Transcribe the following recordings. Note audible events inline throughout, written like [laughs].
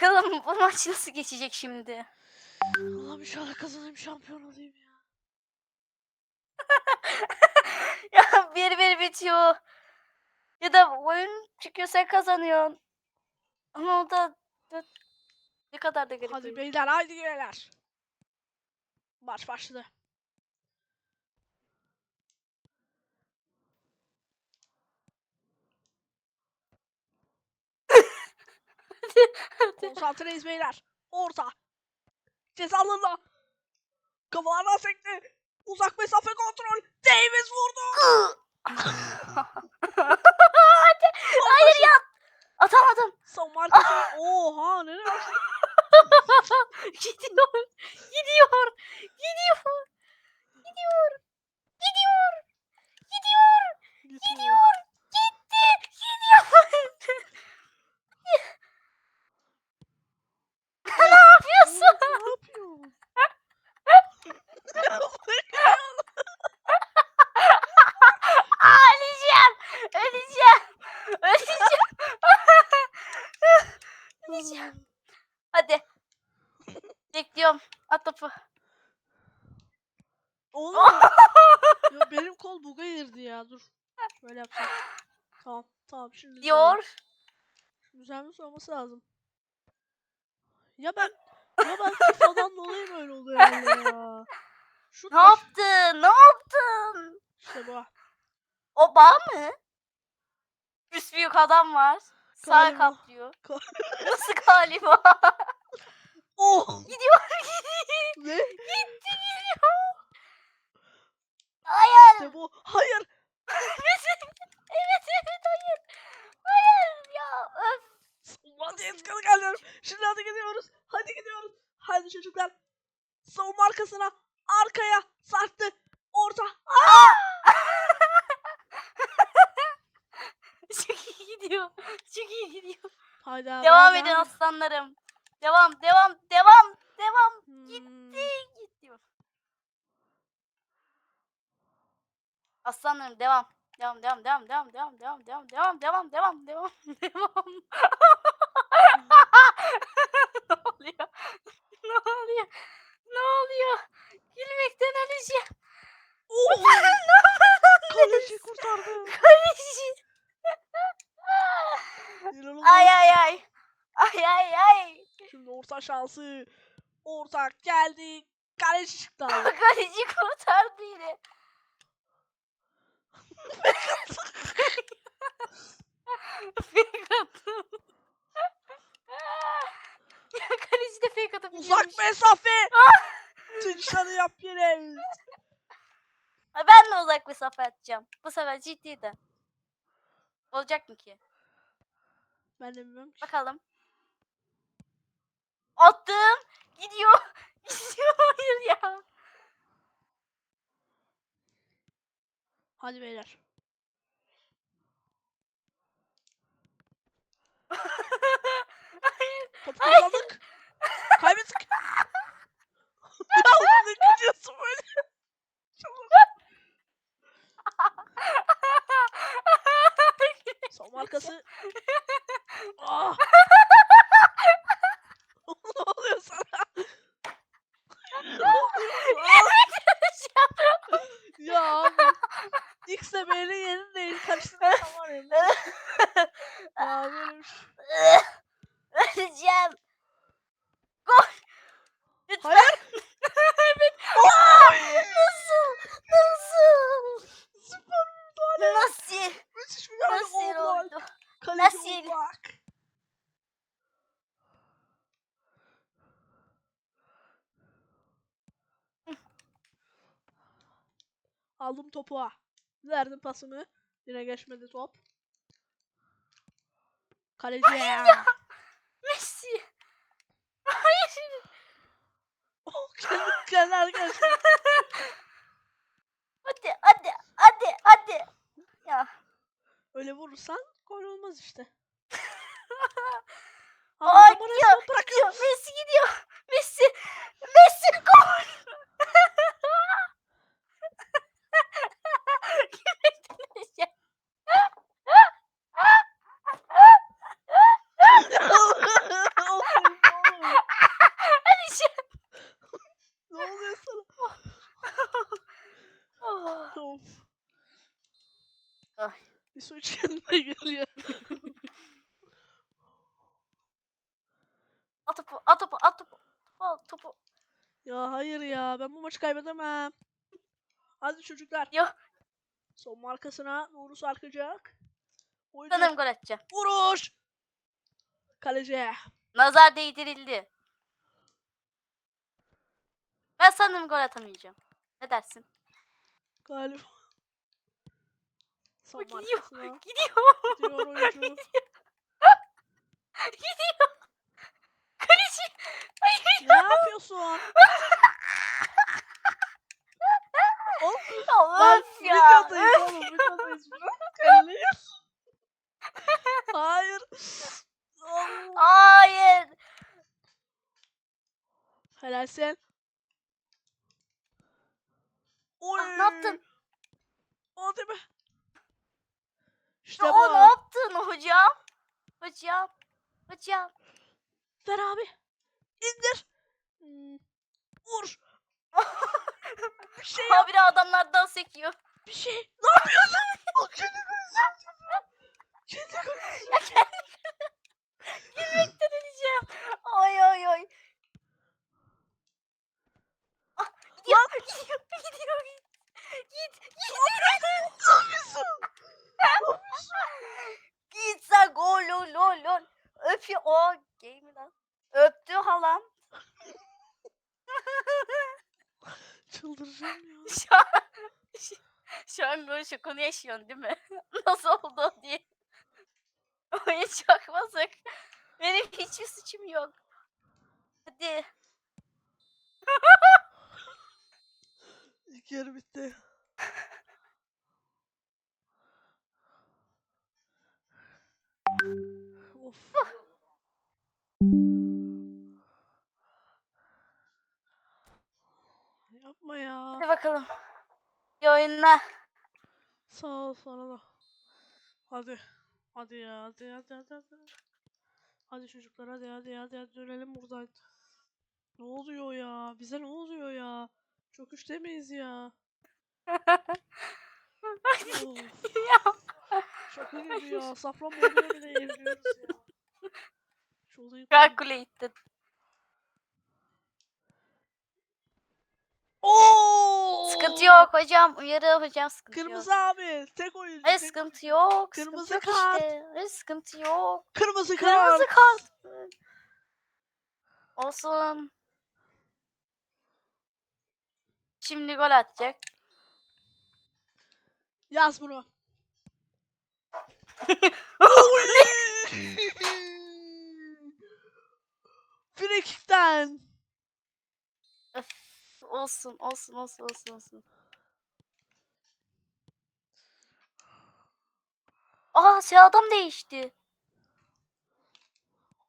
Bakalım [laughs] bu maç nasıl geçecek şimdi? Allah'ım inşallah kazanayım şampiyon olayım ya. [laughs] ya bir bir bitiyor. Ya da oyun çıkıyor sen kazanıyorsun. Ama o da, ne kadar da garip. Hadi beyler haydi beyler. Maç başladı. Konsantreyiz beyler. Orta. Ceza alanına. Kafalardan sekti. Uzak mesafe kontrol. Davis vurdu. [laughs] Hayır ya. Atamadım. Savunma arkası. Oha ne var? [laughs] Gidiyor. Gidiyor. Gidiyor. Gidiyor. Gidiyor. Gidiyor. Gidiyor. Gitti. Gidiyor. [laughs] ne yapıyorsun? Ne yapıyorsun? Aa, öleceğim. Öleceğim. Öleceğim. Öleceğim. Hadi. Bekliyorum. At topu. Oğlum. ya benim kol buga girdi ya dur. Böyle yapacağım. Tamam şimdi. Diyor. Düzelmiş olması lazım. Ya ben ya ben FIFA'dan dolayı mı öyle oluyor ya. Şut Ne var. yaptın? Ne yaptın? İşte bu. O bağ mı? Üst büyük adam var. Sağ kaplıyor. Nasıl galiba? Oh! gidiyor. Ne? Gitti gidiyor. Hayır. İşte bu. Hayır. [laughs] evet evet hayır. Hayır ya. Öf. Hadi etkili geliyorum. Şimdi hadi gidiyoruz. Hadi gidiyoruz. Hadi çocuklar. Savunma arkasına. Arkaya. Sarktı. Orta. [laughs] Çok iyi gidiyor. Çok iyi gidiyor. Haydi abi. Devam edin aslanlarım. Devam devam devam devam. Hmm. Gitti gidiyor. Aslanlarım devam. Devam devam devam devam devam devam devam devam devam devam devam devam. ne oluyor? Ne oluyor? Ne oluyor? Gülmekten öleceğim. Oh! Kaleci kurtardı. Kaleci. Ay ay ay. Ay ay ay. Şimdi orta şansı. Ortak geldi. Kaleci çıktı. Kaleci kurtardı yine. Fake attım. ya kaleci de fake atabiliyormuş. Uzak mesafe. [laughs] Tınçları yap yine. Ben de uzak mesafe atacağım. Bu sefer ciddi de. Olacak mı ki? Ben de bilmiyorum. ki. Bakalım. Attım. Gidiyor. [laughs] Gidiyor. Hayır ya. Hadi beyler. [laughs] Topu kazandık. Kaybettik. [laughs] ne gidiyorsun böyle? Son arkası. Ah! ne oluyor sana? Ne oluyor? Ah! ya abi. X ile B'nin yerini değil. Karıştırmasam var ya. Ya böyle bir şey. Öleceğim. Gol. Lütfen. Hayır. evet. Oy! Nasıl? Nasıl? Süper müdahale. Nasıl? Müthiş müdahale. Nasıl Oh, gol. oldu? Kaleci Nasıl? bak. Aldım topu ha. Verdim pasımı. Yine geçmedi top. Kaleci ya. Messi. Hayır. Oh, kendi kenar geçti. [laughs] Hadi hadi hadi hadi. Ya. Öyle vurursan gol olmaz işte. Aa, resmen bırak. Gidiyor. Messi gidiyor. Messi. Messi gol. Gülmekten öleceğim. Olsun su iç kendine geliyor. At topu, at topu, at topu. Al, topu. Ya hayır ya ben bu maçı kaybedemem. Hadi çocuklar. Yok. Son markasına Nuru sarkacak. Oyuncu Sanırım gol atacağım. vuruş. Kaleci. Nazar değdirildi. Ben sanırım gol atamayacağım. Ne dersin? Galiba. Son [laughs] gidiyor. Gidiyor. gidiyor [laughs] oyuncu. Gidiyor. Kaleci. Hayır. ne yapıyorsun? Oğlum ben öf ya. öf. oğlum. [laughs] Hayır. Hayır. Helal sen. Oy. Ah, ne yaptın? Hadi be. İşte Ya, bu. o ne yaptın hocam? Hocam. Hocam. Ver abi. İndir. Vur. Bir şey [laughs] yap. Habire adamlardan sekiyor. Bir şey. Ne yapıyorsun? O kendi golü Kendi kendi [laughs] Gülmekten öleceğim. Ay ay ay. Ah, gidiyor, gidiyor, gidiyor. Git, git. Ne yapıyorsun? Git sen gol lol lol lol. Öpüyor. O gay mi lan? Öptü halam. [laughs] Çıldıracağım ya. [laughs] Şu an, şu an böyle şokunu yaşıyorsun değil mi? [laughs] Nasıl oldu diye. Oyun bozuk. Benim hiçbir suçum yok. Hadi. Yarı bitti. of. Yapma ya. Hadi bakalım. İyi oyunlar. Sağ ol sana da. Hadi. Hadi ya. Hadi hadi hadi hadi. Hadi çocuklar hadi hadi hadi hadi dönelim buradan. Ne oluyor ya? Bize ne oluyor ya? Çok üçtemeyiz ya. Of. [laughs] ya. Şaka gibi ya. Safranbolu'ya bile yeniliyoruz ya. Şu olayı Calculated. Oo! Sıkıntı yok hocam. Uyarı hocam sıkıntı yok. Kırmızı abi. Tek oyuncu. Hayır tek- sıkıntı yok. Kırmızı sıkıntı yok kart. işte. Hayır sıkıntı yok. Kırmızı kart. Kırmızı kart. Olsun. Şimdi gol atacak. Yaz bunu. [laughs] Öf, olsun, olsun, olsun, olsun, olsun. Aa, şey adam değişti.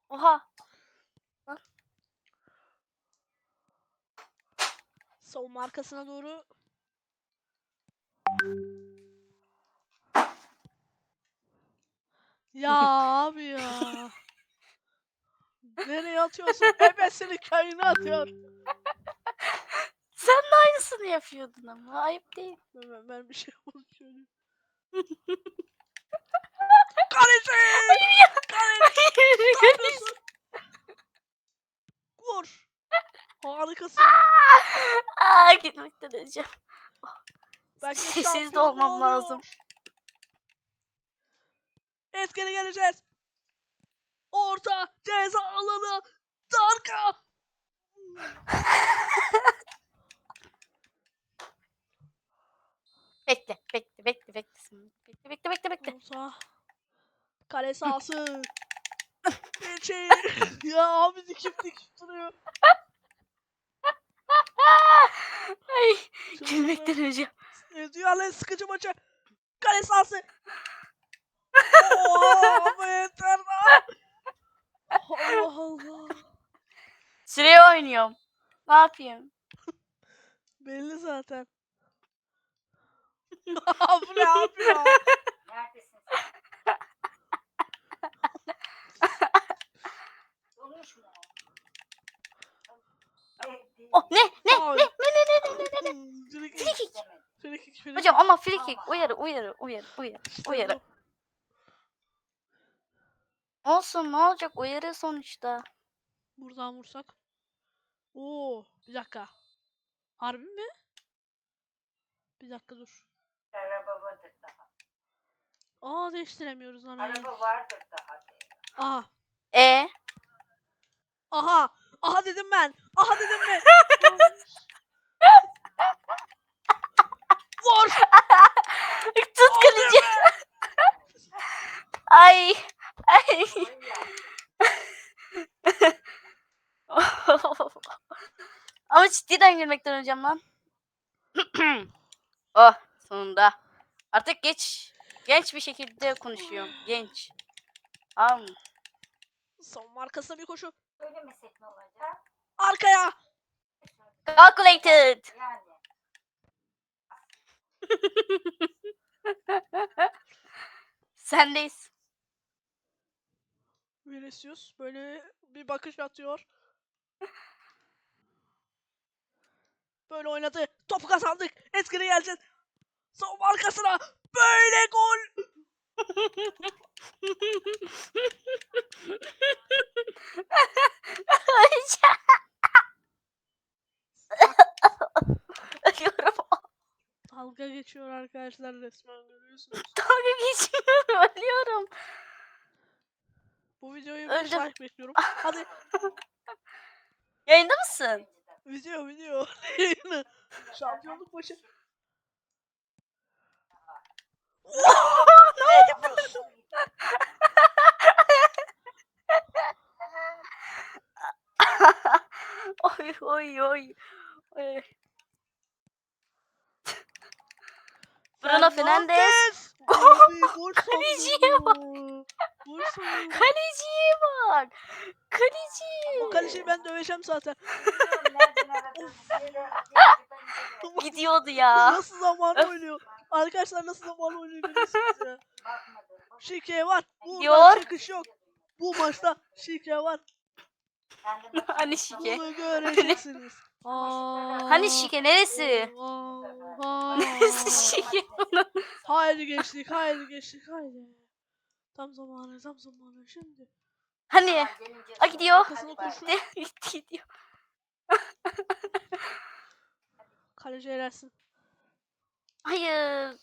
Oha. Savunma arkasına doğru. Ya abi ya. [laughs] Nereye atıyorsun? Ebesini kayına atıyor. Sen de aynısını yapıyordun ama ayıp değil. Ben, ben, bir şey konuşuyorum. Kaleci! Kaleci! Ne yapıyorsun? [laughs] Vur. Harikasın. Aa, gitmekten öleceğim. Belki Sessiz de olmam oluyor. lazım. Etkili geleceğiz. Orta ceza alanı. Darka. [laughs] Bekle, bekle, bekle, bekle. Bekle, bekle, bekle, bekle. Orta. Kale sahası. [laughs] İçeri. [laughs] ya abi dikip dikip duruyor. Ay, gülmekten öleceğim. E, Dünyanın en sıkıcı maçı. Kale sahası. [laughs] Oha bu yeter lan. Allah Allah. Süreye oynuyorum. Ne yapayım? [laughs] Belli zaten. [laughs] bu ne yapıyor? Neredesin Olmuş mu? Oh ne ne Faul. ne ne ne ne ne ne ne Free kick. Free kick. Free kick, free Hocam ama free kick uyarı uyarı uyarı uyarı uyarı. Olsun ne olacak uyarı sonuçta. Buradan vursak. Oo, bir dakika. Harbi mi? Bir dakika dur. Araba vardır daha. Aa değiştiremiyoruz lan. hayır. Araba vardır daha. Aha. E Aha. Aha dedim ben. Aha dedim ben. [laughs] Vur. [laughs] tut kaleci. [laughs] Ay. Ay. [laughs] Ama cidden gülmekten öleceğim lan. [clears throat] oh sonunda. Artık geç genç bir şekilde konuşuyorum. Genç. Mı? Son markasına bir koşu. Söylemesek ne olacak? Arkaya. Calculated. Yani. [laughs] Sendeyiz. Vinicius böyle bir bakış atıyor. Böyle oynadı. Topu kazandık. Eskiri geleceğiz. Son arkasına. Böyle gol. [laughs] [laughs] Ölüyorum. Dalga geçiyor arkadaşlar resmen görüyorsunuz. [laughs] Dalga geçiyorum. Ölüyorum. Bu videoyu Öldüm. bir like bekliyorum. Hadi [laughs] Yayında mısın? video video. [laughs] Şampiyonluk başı. ne yapıyorsun? oy oy oy. oy. Bruno Fernandes. Gol. Kaleciye bak. Kaleciye bak. Kaleci. O kaleciyi ben döveceğim zaten. [laughs] Gidiyordu ya. Nasıl zaman oynuyor? Arkadaşlar nasıl zaman oynuyor görüyorsunuz ya. Şike var. Bu Gidiyor. çıkış yok. Bu maçta şike var. [laughs] Hani şike. Bunu göreceksiniz. [laughs] Hani şike neresi? Neresi şike bunun? Haydi geçtik, haydi geçtik, haydi. Tam zamanı, tam zamanı şimdi. Hani? A gidiyor. Arkasına koşun. Gitti gidiyor. Kaleci elersin. Hayır.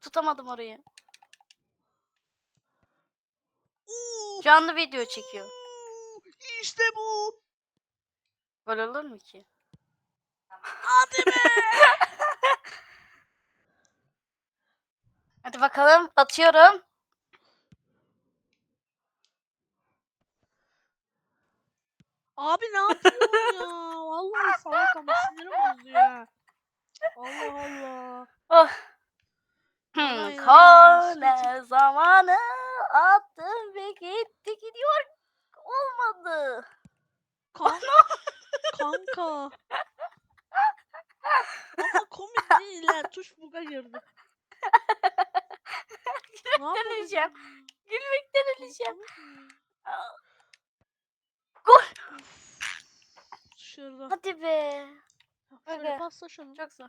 Tutamadım orayı. Canlı video çekiyor. İşte bu. Gol olur mu ki? Hadi be. Hadi bakalım. Atıyorum. Abi ne yapıyorsun ya? Vallahi salak ama sinirim bozdu ya. Allah Allah. Oh. Hmm, aynen, korner zamanı attım ve gitti gidiyor. Olmadı. Kanka. Kanka. Ama komik değil ha. Tuş buga girdi. ne öleceğim. Gülmekten öleceğim. Gol. Dışarıda. Hadi be. Şöyle Aga. pasla şunu. Çok zor.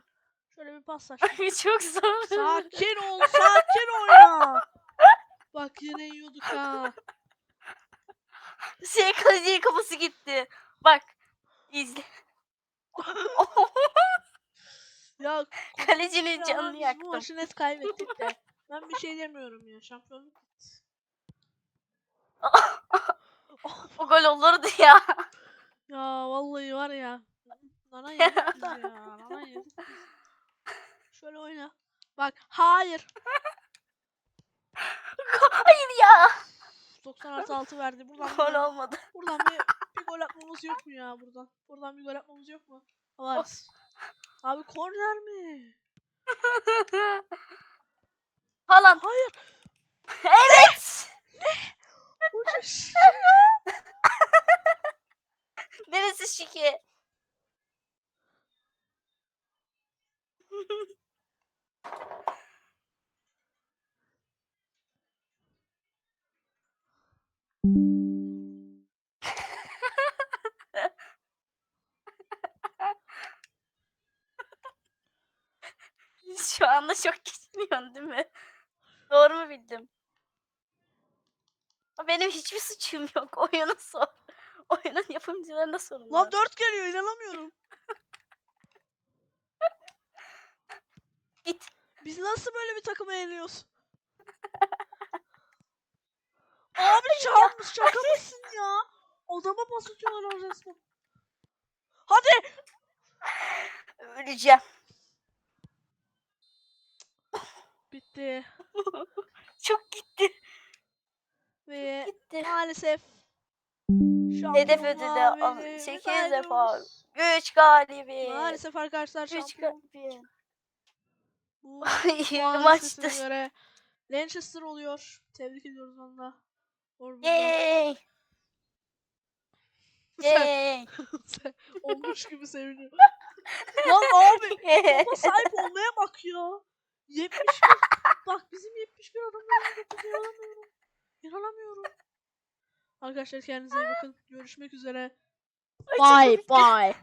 Şöyle bir pasla. [laughs] Ay, Çok zor. Sakin ol, sakin oyna. Bak yine yiyorduk ha. Şey kalecinin kafası gitti. Bak. izle. [laughs] Ya [laughs] Kalecinin Ya canını biz yaktım. maçı net kaybettik de. Ben bir şey demiyorum ya. Şampiyonluk bitti. [laughs] O gol olurdu ya. Ya vallahi var ya. Nana yedik biz ya. Nana yedik biz. Şöyle oyna. Bak hayır. Hayır ya. 90 artı 6 verdi. Buradan, Gol bir, olmadı. buradan bir, bir gol atmamız yok mu ya buradan? Buradan bir gol atmamız yok mu? Var. Abi korner mi? Haaland. Hayır. Evet. Hoca [laughs] şş. Neresi şike? Şu [laughs] anda çok geçmiyorsun değil mi? Doğru mu bildim? benim hiçbir suçum yok. [laughs] Oyunun sor. Oyunun yapımcılarına sorun. Lan. 4 geliyor inanamıyorum. [laughs] Git. Biz nasıl böyle bir takıma yeniliyoruz? [laughs] Abi çalmış şaka mısın ya? Odama pas atıyorlar resmen. Hadi. Öleceğim. Bitti. [laughs] Çok gitti. Ve Gitti. maalesef Hedef ödülü al- sekiz kaybediyoruz. defa. Güç galibi. Maalesef arkadaşlar Güç şampiyon galibi. bu [laughs] puan maçtı. listesine göre Manchester oluyor. Tebrik ediyoruz onunla. Orada Yay. Yay. [laughs] olmuş gibi seviniyor. Lan abi topa sahip olmaya bak ya. 71. bak bizim 71 adamlar inanamıyorum. İnanamıyorum. Arkadaşlar kendinize iyi bakın. Görüşmek üzere. Bye bye.